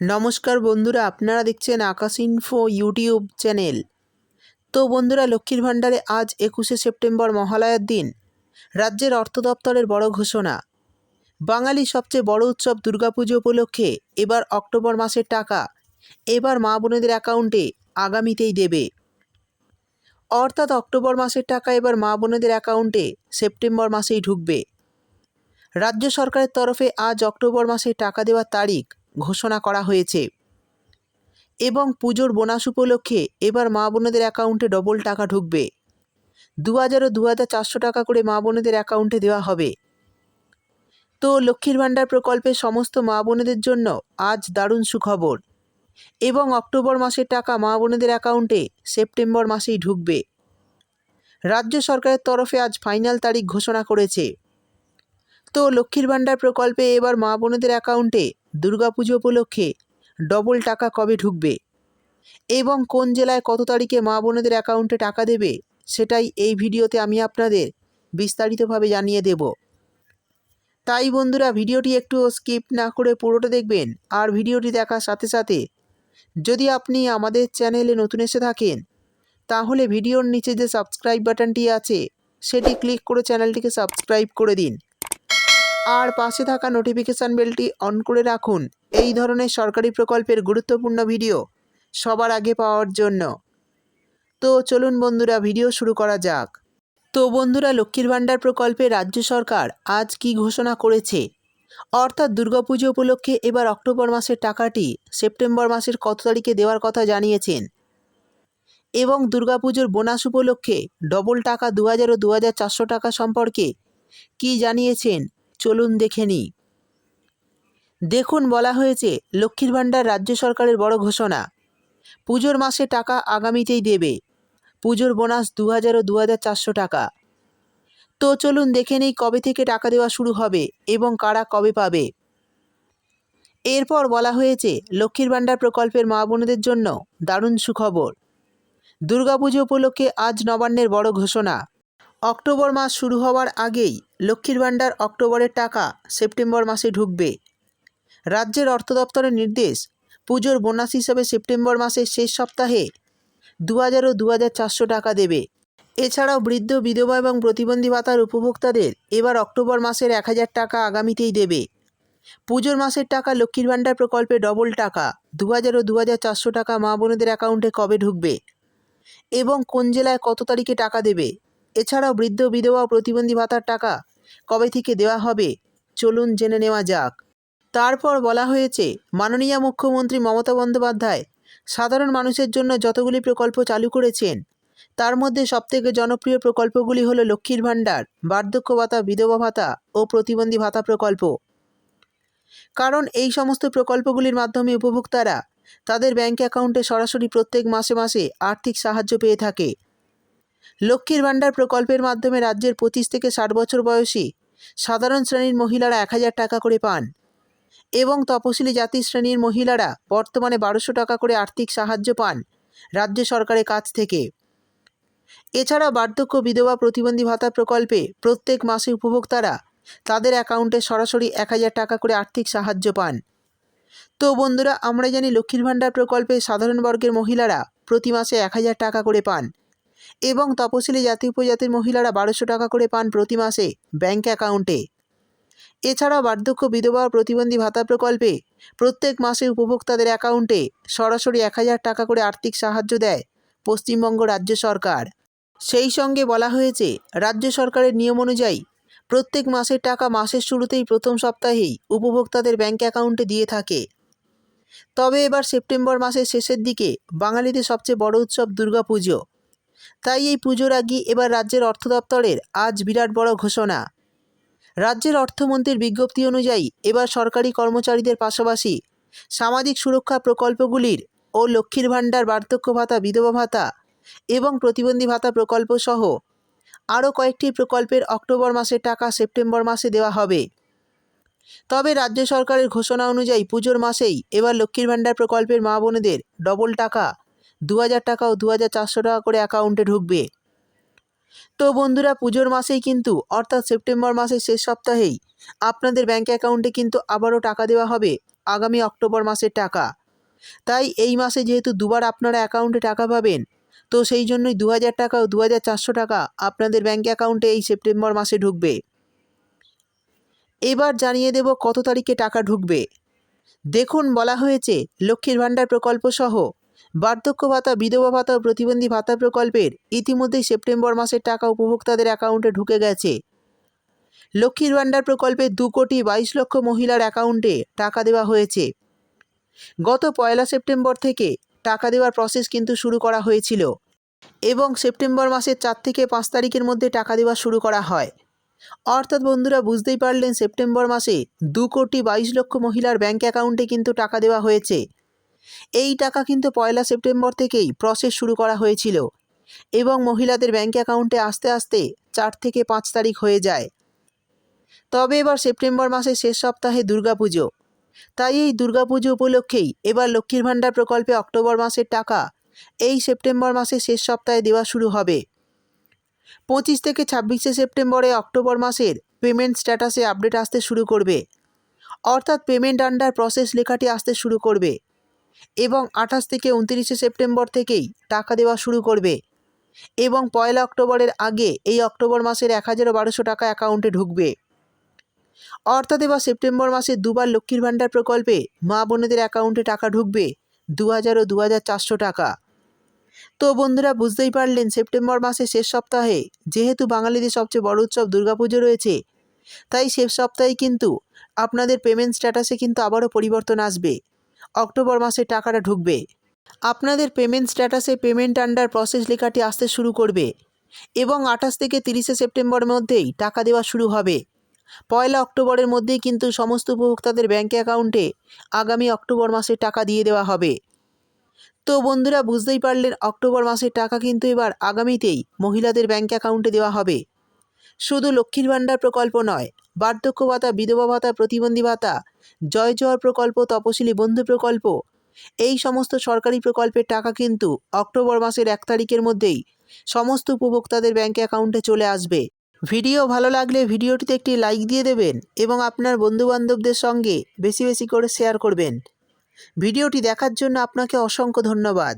নমস্কার বন্ধুরা, আপনারা দেখছেন আকাশ ইনফো ইউটিউব চ্যানেল তো বন্ধুরা, লক্ষ্মীর ভাণ্ডারে আজ একুশে সেপ্টেম্বর মহালয়ার দিন, রাজ্যের অর্থ দপ্তরের বড় ঘোষণা। বাঙালি সবচেয়ে বড় উৎসব দুর্গাপুজো উপলক্ষে এবার অক্টোবর মাসের টাকা, এবার মা বোনেদের অ্যাকাউন্টে আগামীতেই দেবে। অর্থাৎ অক্টোবর মাসের টাকা এবার মা বোনেদের অ্যাকাউন্টে সেপ্টেম্বর মাসেই ঢুকবে। রাজ্য সরকারের তরফে আজ অক্টোবর মাসে টাকা দেওয়ার তারিখ ঘোষণা করা হয়েছে। এবং পুজোর বোনাস উপলক্ষে এবার মা বোনেদের অ্যাকাউন্টে ডবল টাকা ঢুকবে। দু হাজার ও দু হাজার চারশো টাকা করে মা বোনেদের অ্যাকাউন্টে দেওয়া হবে। তো লক্ষ্মীর ভাণ্ডার প্রকল্পের সমস্ত মা বোনেদের জন্য আজ দারুণ সুখবর। এবং অক্টোবর মাসের টাকা মা বোনেদের অ্যাকাউন্টে সেপ্টেম্বর মাসেই ঢুকবে। রাজ্য সরকারের তরফে আজ ফাইনাল তারিখ ঘোষণা করেছে। তো লক্ষ্মীর ভাণ্ডার প্রকল্পে এবার মা বোনেদের অ্যাকাউন্টে দুর্গাপুজো উপলক্ষে ডবল টাকা কবে ঢুকবে? এবং কোন জেলায় কত তারিখে মা বোনেদের অ্যাকাউন্টে টাকা দেবে? সেটাই এই ভিডিওতে আমি আপনাদের বিস্তারিতভাবে জানিয়ে দেব। তাই বন্ধুরা, ভিডিওটি একটু স্কিপ না করে পুরোটা দেখবেন আর ভিডিওটি দেখার সাথে সাথে যদি আপনি আমাদের চ্যানেলে নতুন এসে থাকেন, তাহলে ভিডিওর নিচে যে সাবস্ক্রাইব বাটনটি আছে, সেটি ক্লিক করে চ্যানেলটিকে সাবস্ক্রাইব করে দিন। আর পাশে থাকা নোটিফিকেশান বেলটি অন করে রাখুন। এই ধরনের সরকারি প্রকল্পের গুরুত্বপূর্ণ ভিডিও সবার আগে পাওয়ার জন্য। তো চলুন বন্ধুরা ভিডিও শুরু করা যাক। তো বন্ধুরা, লক্ষ্মীর ভাণ্ডার প্রকল্পে রাজ্য সরকার আজ কি ঘোষণা করেছে? অর্থাৎ দুর্গাপুজো উপলক্ষে এবার অক্টোবর মাসের টাকাটি সেপ্টেম্বর মাসের কত তারিখে দেওয়ার কথা জানিয়েছেন। এবং দুর্গাপুজোর বোনাস উপলক্ষে ডবল টাকা দু হাজার ও দু হাজার চারশো টাকা সম্পর্কে কি জানিয়েছেন? চলুন দেখে নিই দেখুন বলা হয়েছে, লক্ষ্মীর ভাণ্ডার রাজ্য সরকারের বড় ঘোষণা। পুজোর মাসে টাকা আগামীতেই দেবে। পুজোর বোনাস দু হাজার ও দু হাজার চারশো টাকা। তো চলুন দেখে নেই কবে থেকে টাকা দেওয়া শুরু হবে এবং কারা কবে পাবে। এরপর বলা হয়েছে, লক্ষ্মীর ভাণ্ডার প্রকল্পের মা বোনদের জন্য দারুণ সুখবর। দুর্গাপুজো উপলক্ষে আজ নবান্নের বড় ঘোষণা। অক্টোবর মাস শুরু হওয়ার আগেই লক্ষ্মীর ভাণ্ডার অক্টোবরের টাকা সেপ্টেম্বর মাসে ঢুকবে। রাজ্যের অর্থ দপ্তরের নির্দেশ, পুজোর বোনাস হিসাবে সেপ্টেম্বর মাসের শেষ সপ্তাহে দু হাজার ও দু হাজার চারশো টাকা দেবে। এছাড়াও বৃদ্ধ, বিধবা এবং প্রতিবন্ধী ভাতার উপভোক্তাদের এবার অক্টোবর মাসের এক হাজার টাকা আগামীতেই দেবে। পুজোর মাসের টাকা লক্ষ্মীর ভাণ্ডার প্রকল্পে ডবল টাকা দু হাজার ও দু হাজার চারশো টাকা মা বোনেদের অ্যাকাউন্টে কবে ঢুকবে? এবং কোন জেলায় কত তারিখে টাকা দেবে? এছাড়াও বৃদ্ধ, বিধবা প্রতিবন্ধী ভাতার টাকা কবে থেকে দেওয়া হবে? চলুন জেনে নেওয়া যাক। তারপর বলা হয়েছে, মাননীয় মুখ্যমন্ত্রী মমতা বন্দ্যোপাধ্যায় সাধারণ মানুষের জন্য যতগুলি প্রকল্প চালু করেছেন, তার মধ্যে সবথেকে জনপ্রিয় প্রকল্পগুলি হলো লক্ষ্মীর ভাণ্ডার, বার্ধক্য ভাতা, বিধবা ভাতা ও প্রতিবন্ধী ভাতা প্রকল্প। কারণ এই সমস্ত প্রকল্পগুলির মাধ্যমে উপভোক্তারা তাদের ব্যাঙ্ক অ্যাকাউন্টে সরাসরি প্রত্যেক মাসে মাসে আর্থিক সাহায্য পেয়ে থাকে। লক্ষ্মীর ভাণ্ডার প্রকল্পের মাধ্যমে রাজ্যের পঁচিশ থেকে ষাট বছর বয়সী সাধারণ শ্রেণির মহিলারা এক হাজার টাকা করে পান এবং তপশিলি জাতি শ্রেণির মহিলারা বর্তমানে বারোশো টাকা করে আর্থিক সাহায্য পান রাজ্য সরকারের কাছ থেকে। এছাড়াও বার্ধক্য বিধবা প্রতিবন্ধী ভাতা প্রকল্পে প্রত্যেক মাসে উপভোক্তারা তাদের অ্যাকাউন্টে সরাসরি এক হাজার টাকা করে আর্থিক সাহায্য পান। তো বন্ধুরা, আমরা জানি লক্ষ্মীর ভাণ্ডার প্রকল্পে সাধারণ বর্গের মহিলারা প্রতি মাসে এক হাজার টাকা করে পান। এবং তপশিলি জাতি উপজাতির মহিলারা বারোশো টাকা করে পান প্রতি মাসে ব্যাঙ্ক অ্যাকাউন্টে। এছাড়াও বার্ধক্য বিধবা প্রতিবন্ধী ভাতা প্রকল্পে প্রত্যেক মাসে উপভোক্তাদের অ্যাকাউন্টে সরাসরি এক হাজার টাকা করে আর্থিক সাহায্য দেয় পশ্চিমবঙ্গ রাজ্য সরকার। সেই সঙ্গে বলা হয়েছে, রাজ্য সরকারের নিয়ম অনুযায়ী প্রত্যেক মাসের টাকা মাসের শুরুতেই প্রথম সপ্তাহেই উপভোক্তাদের ব্যাঙ্ক অ্যাকাউন্টে দিয়ে থাকে। তবে এবার সেপ্টেম্বর মাসের শেষের দিকে বাঙালিদের সবচেয়ে বড় উৎসব দুর্গাপুজো। তাই এই পুজোর আগে এবার রাজ্যের অর্থ দপ্তরের আজ বিরাট বড় ঘোষণা। রাজ্যের অর্থমন্ত্রীর বিজ্ঞপ্তি অনুযায়ী এবার সরকারি কর্মচারীদের পাশাপাশি সামাজিক সুরক্ষা প্রকল্পগুলির ও লক্ষ্মীর ভাণ্ডার, বার্ধক্য ভাতা, বিধবা ভাতা এবং প্রতিবন্ধী ভাতা প্রকল্প সহ আরও কয়েকটি প্রকল্পের অক্টোবর মাসের টাকা সেপ্টেম্বর মাসে দেওয়া হবে। তবে রাজ্য সরকারের ঘোষণা অনুযায়ী পুজোর মাসেই এবার লক্ষ্মীর ভাণ্ডার প্রকল্পের মা বোনেদের ডবল টাকা দু হাজার টাকা ও দু হাজার চারশো টাকা করে অ্যাকাউন্টে ঢুকবে। তো বন্ধুরা, পুজোর মাসেই কিন্তু, অর্থাৎ সেপ্টেম্বর মাসের শেষ সপ্তাহেই, আপনাদের ব্যাঙ্ক অ্যাকাউন্টে কিন্তু আবারও টাকা দেওয়া হবে, আগামী অক্টোবর মাসের টাকা। তাই এই মাসে যেহেতু দুবার আপনারা অ্যাকাউন্টে টাকা পাবেন, তো সেই জন্যই দু হাজার টাকা ও দু হাজার চারশো টাকা আপনাদের ব্যাঙ্ক অ্যাকাউন্টে এই সেপ্টেম্বর মাসে ঢুকবে। এবার জানিয়ে দেব কত তারিখে টাকা ঢুকবে। দেখুন, বলা হয়েছে, লক্ষ্মীর ভাণ্ডার প্রকল্প সহ বার্ধক্য ভাতা, বিধবা ভাতা ও প্রতিবন্ধী ভাতা প্রকল্পের ইতিমধ্যেই সেপ্টেম্বর মাসের টাকা উপভোক্তাদের অ্যাকাউন্টে ঢুকে গেছে। লক্ষ্মীর ভাণ্ডার প্রকল্পে দু কোটি বাইশ লক্ষ মহিলার অ্যাকাউন্টে টাকা দেওয়া হয়েছে। গত পয়লা সেপ্টেম্বর থেকে টাকা দেওয়ার প্রসেস কিন্তু শুরু করা হয়েছিল এবং সেপ্টেম্বর মাসের চার থেকে পাঁচ তারিখের মধ্যে টাকা দেওয়া শুরু করা হয়। অর্থাৎ বন্ধুরা বুঝতেই পারলেন, সেপ্টেম্বর মাসে দু কোটি বাইশ লক্ষ মহিলার ব্যাঙ্ক অ্যাকাউন্টে কিন্তু টাকা দেওয়া হয়েছে। এই টাকা কিন্তু পয়লা সেপ্টেম্বর থেকেই প্রসেস শুরু করা হয়েছিল এবং মহিলাদের ব্যাঙ্ক অ্যাকাউন্টে আস্তে আস্তে চার থেকে পাঁচ তারিখ হয়ে যায়। তবে এবার সেপ্টেম্বর মাসের শেষ সপ্তাহে দুর্গাপুজো। তাই এই দুর্গাপুজো উপলক্ষেই এবার লক্ষ্মীর ভাণ্ডার প্রকল্পে অক্টোবর মাসের টাকা এই সেপ্টেম্বর মাসের শেষ সপ্তাহে দেওয়া শুরু হবে। পঁচিশ থেকে ছাব্বিশে সেপ্টেম্বরে অক্টোবর মাসের পেমেন্ট স্ট্যাটাসে আপডেট আসতে শুরু করবে। অর্থাৎ পেমেন্ট আন্ডার প্রসেস লেখাটি আসতে শুরু করবে। এবং আঠাশ থেকে উনত্রিশে সেপ্টেম্বর থেকেই টাকা দেওয়া শুরু করবে। এবং পয়লা অক্টোবরের আগে এই অক্টোবর মাসের এক হাজার বারোশো টাকা অ্যাকাউন্টে ঢুকবে। অর্থাৎ এবার সেপ্টেম্বর মাসে দুবার লক্ষ্মীর ভাণ্ডার প্রকল্পে মা বোনেদের অ্যাকাউন্টে টাকা ঢুকবে দু হাজার ও দু হাজার চারশো টাকা। তো বন্ধুরা, বুঝতেই পারলেন সেপ্টেম্বর মাসের শেষ সপ্তাহে যেহেতু বাঙালিদের সবচেয়ে বড় উৎসব দুর্গাপুজো রয়েছে, তাই শেষ সপ্তাহে কিন্তু আপনাদের পেমেন্ট স্ট্যাটাসে কিন্তু আবারও পরিবর্তন আসবে। অক্টোবর মাসে টাকাটা ঢুকবে। আপনাদের পেমেন্ট স্ট্যাটাসে পেমেন্ট আন্ডার প্রসেস লেখাটি আসতে শুরু করবে এবং আঠাশ থেকে তিরিশে সেপ্টেম্বরের মধ্যেই টাকা দেওয়া শুরু হবে। পয়লা অক্টোবরের মধ্যেই কিন্তু সমস্ত উপভোক্তাদের ব্যাঙ্ক অ্যাকাউন্টে আগামী অক্টোবর মাসে টাকা দিয়ে দেওয়া হবে। তো বন্ধুরা, বুঝতেই পারলেন, অক্টোবর মাসের টাকা কিন্তু এবার আগামীতেই মহিলাদের ব্যাঙ্ক অ্যাকাউন্টে দেওয়া হবে। শুধু লক্ষ্মীর ভাণ্ডার প্রকল্প নয়, বার্ধক্য ভাতা, বিধবা ভাতা, প্রতিবন্ধী ভাতা, জয় জোয়ার প্রকল্প, তপশিলি বন্ধু প্রকল্প, এই সমস্ত সরকারি প্রকল্পের টাকা কিন্তু অক্টোবর মাসের এক তারিখের মধ্যেই সমস্ত উপভোক্তাদের ব্যাঙ্ক অ্যাকাউন্টে চলে আসবে। ভিডিও ভালো লাগলে ভিডিওটিতে একটি লাইক দিয়ে দেবেন এবং আপনার বন্ধুবান্ধবদের সঙ্গে বেশি বেশি করে শেয়ার করবেন। ভিডিওটি দেখার জন্য আপনাকে অসংখ্য ধন্যবাদ।